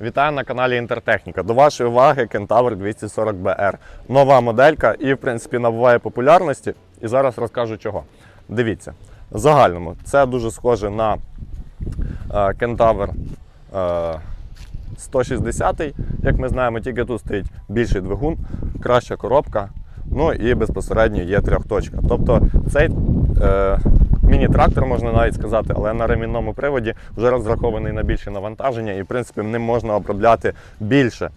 Вітаю на каналі Інтертехніка. До вашої уваги Кентавр 240 BR. Нова моделька і, в принципі, набуває популярності. І зараз розкажу чого. Дивіться, в загальному це дуже схоже на е, Кентавр е, 160, як ми знаємо, тільки тут стоїть більший двигун, краща коробка. Ну і безпосередньо є трьохточка. Тобто цей е, міні-трактор, можна навіть сказати, але на ремінному приводі вже розрахований на більше навантаження, і в принципі ним можна обробляти більше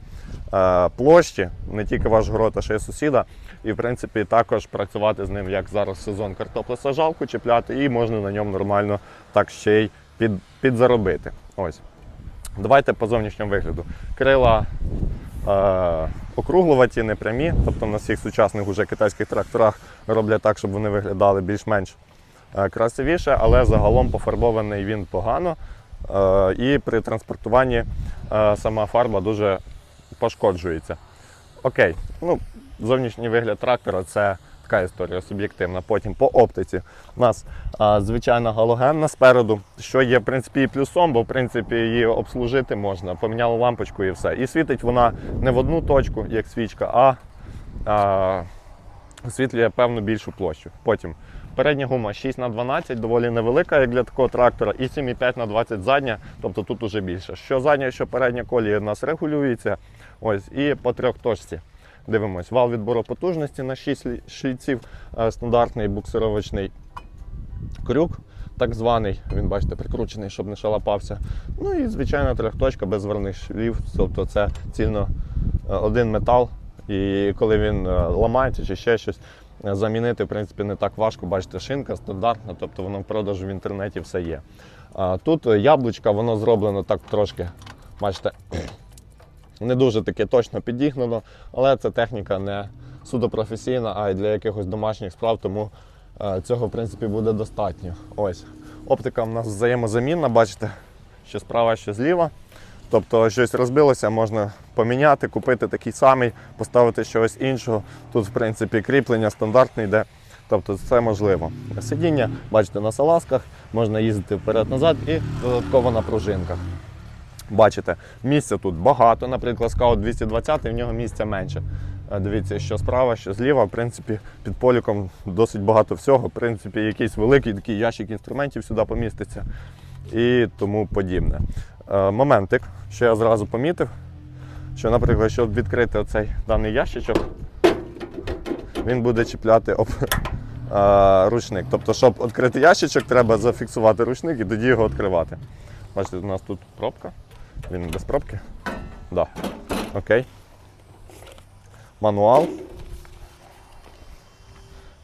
е, площі, не тільки ваш город, а ще й сусіда. І в принципі також працювати з ним, як зараз сезон картоплесажалку чіпляти, і можна на ньому нормально так ще й під, підзаробити. Ось. Давайте по зовнішньому вигляду. Крила е, округлуваті, не прямі, тобто на всіх сучасних уже китайських тракторах роблять так, щоб вони виглядали більш-менш красивіше, але загалом пофарбований він погано. Е, і при транспортуванні е, сама фарба дуже пошкоджується. Окей, ну, зовнішній вигляд трактора це така історія суб'єктивна. Потім по оптиці у нас звичайна галогенна спереду, що є в принципі і плюсом, бо в принципі її обслужити можна. Поміняли лампочку і все. І світить вона не в одну точку, як свічка, а, а освітлює певну більшу площу. Потім передня гума 6х12, доволі невелика, як для такого трактора, і 7,5х20 задня, тобто тут уже більше. Що задня, що передня колія у нас регулюється. Ось, і по трьох точці. Дивимось, вал відбору потужності на 6 лі- шліців, е, стандартний буксировочний крюк, так званий. Він, бачите, прикручений, щоб не шалапався. Ну і звичайна трьохточка без зверних шлів. Тобто це цільно е, один метал. І коли він е, ламається чи ще щось, замінити, в принципі, не так важко. Бачите, шинка стандартна, тобто воно в продажу в інтернеті все є. Тут е, яблучка, воно зроблено так трошки, бачите, не дуже таке точно підігнано, але це техніка не судопрофесійна, а й для якихось домашніх справ, тому е, цього в принципі буде достатньо. Ось. Оптика в нас взаємозамінна, бачите, що справа, що зліва. Тобто щось розбилося, можна поміняти, купити такий самий, поставити щось іншого. Тут, в принципі, кріплення стандартне йде. Тобто це можливо. Сидіння, бачите, на салазках, можна їздити вперед-назад і додатково на пружинках. Бачите, місця тут багато. Наприклад, скаут 220, в нього місця менше. Е, Дивіться, що справа, що зліва. В принципі, під поліком досить багато всього. В принципі, якийсь великий такий ящик інструментів сюди поміститься і тому подібне. Е, Моментик, що я зразу помітив, що, наприклад, щоб відкрити оцей даний ящичок, він буде чіпляти об е, ручник. Тобто, щоб відкрити ящичок, треба зафіксувати ручник і тоді його відкривати. Бачите, у нас тут пробка. Він без пробки? Да. Окей. Мануал.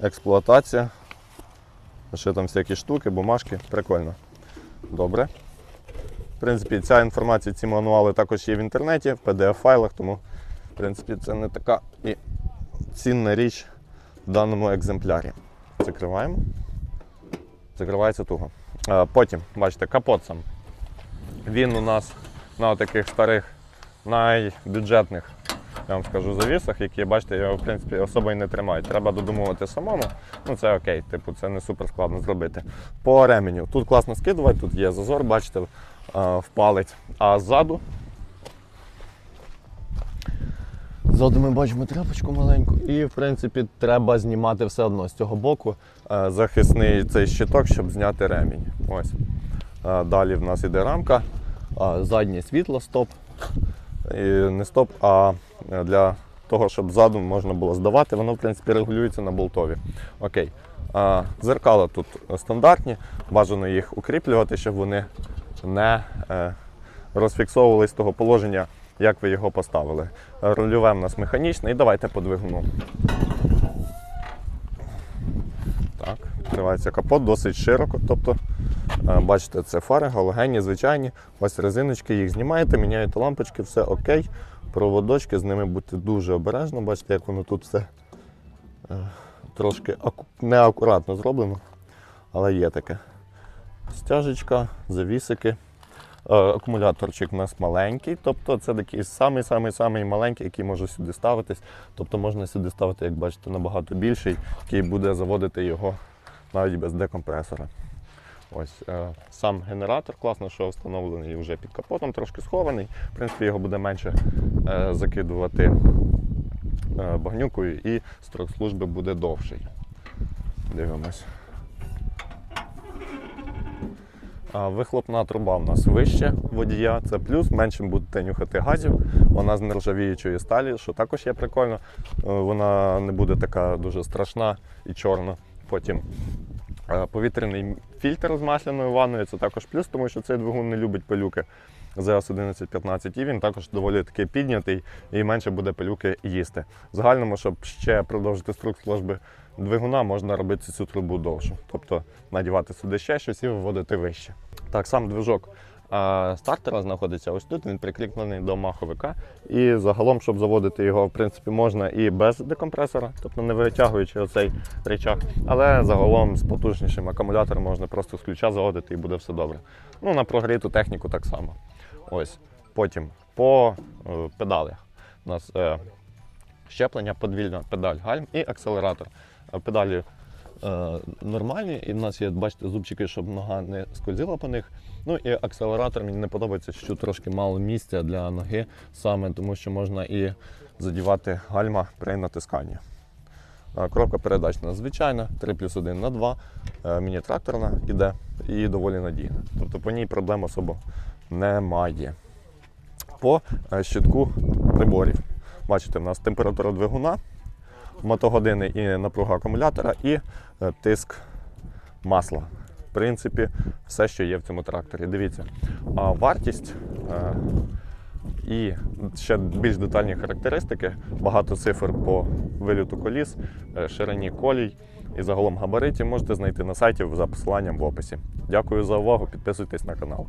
Експлуатація. Ще там всякі штуки, бумажки. Прикольно. Добре. В принципі, ця інформація, ці мануали також є в інтернеті, в PDF-файлах, тому в принципі, це не така і цінна річ в даному екземплярі. Закриваємо. Закривається туго. Потім, бачите, капот сам. Він у нас на таких старих, найбюджетних, я вам скажу, завісах, які, бачите, його в принципі особо і не тримають. Треба додумувати самому. Ну це окей, типу, це не супер складно зробити. По ременю. Тут класно скидувати, тут є зазор, бачите, в палець. А ззаду. Ззаду ми бачимо тряпочку маленьку, і в принципі треба знімати все одно з цього боку е, захисний цей щиток, щоб зняти ремінь. Ось. Е, Далі в нас іде рамка, заднє світло, стоп. І не стоп, а е, для того, щоб ззаду можна було здавати, воно в принципі регулюється на болтові. Окей. Зеркала тут стандартні, бажано їх укріплювати, щоб вони не е, розфіксовувались з того положення, як ви його поставили. Рульове в нас механічне, і давайте по. Так, відкривається капот досить широко. Тобто, е, бачите, це фари, галогенні, звичайні. Ось резиночки, їх знімаєте, міняєте лампочки, все окей. Проводочки, з ними будьте дуже обережно. Бачите, як воно тут все е, трошки неакуратно зроблено, але є таке. Стяжечка, завісики. Е, Акумуляторчик у нас маленький, тобто це такий самий-самий-самий маленький, який може сюди ставитись. Тобто можна сюди ставити, як бачите, набагато більший, який буде заводити його навіть без декомпресора. Ось е, сам генератор класно, що встановлений вже під капотом, трошки схований. В принципі, його буде менше е, закидувати багнюкою і строк служби буде довший. Дивимось. А Вихлопна труба у нас вище водія, це плюс, менше будете нюхати газів. Вона з нержавіючої сталі, що також є прикольно. Е, Вона не буде така дуже страшна і чорна. Потім е, повітряний фільтр з масляною ванною це також плюс, тому що цей двигун не любить пилюки ZS 1115 і він також доволі таки піднятий і менше буде пилюки їсти. В загальному, щоб ще продовжити строк служби двигуна, можна робити цю трубу довшу. Тобто надівати сюди ще щось і виводити вище. Так, сам движок а, стартера знаходиться ось тут, він прикріплений до маховика. І загалом, щоб заводити його, в принципі, можна і без декомпресора, тобто не витягуючи оцей речах. Але загалом з потужнішим акумулятором можна просто з ключа заводити і буде все добре. Ну, на прогріту техніку так само. Ось. Потім по е, педалях у нас е, щеплення, подвільна педаль гальм і акселератор. Е, Педалі е, нормальні, і в нас є, бачите, зубчики, щоб нога не скользила по них. Ну і акселератор мені не подобається, що трошки мало місця для ноги, саме тому що можна і задівати гальма при натисканні. Е, Коробка передач у звичайна, 3 плюс 1 на 2, е, міні-тракторна іде і доволі надійна. Тобто по ній проблем особо немає. По е, щитку приборів. Бачите, в нас температура двигуна, мотогодини і напруга акумулятора, і е, тиск масла. В принципі, все, що є в цьому тракторі. Дивіться, а вартість е, і ще більш детальні характеристики, багато цифр по виліту коліс, е, ширині колій і загалом габаритів можете знайти на сайті за посиланням в описі. Дякую за увагу, підписуйтесь на канал.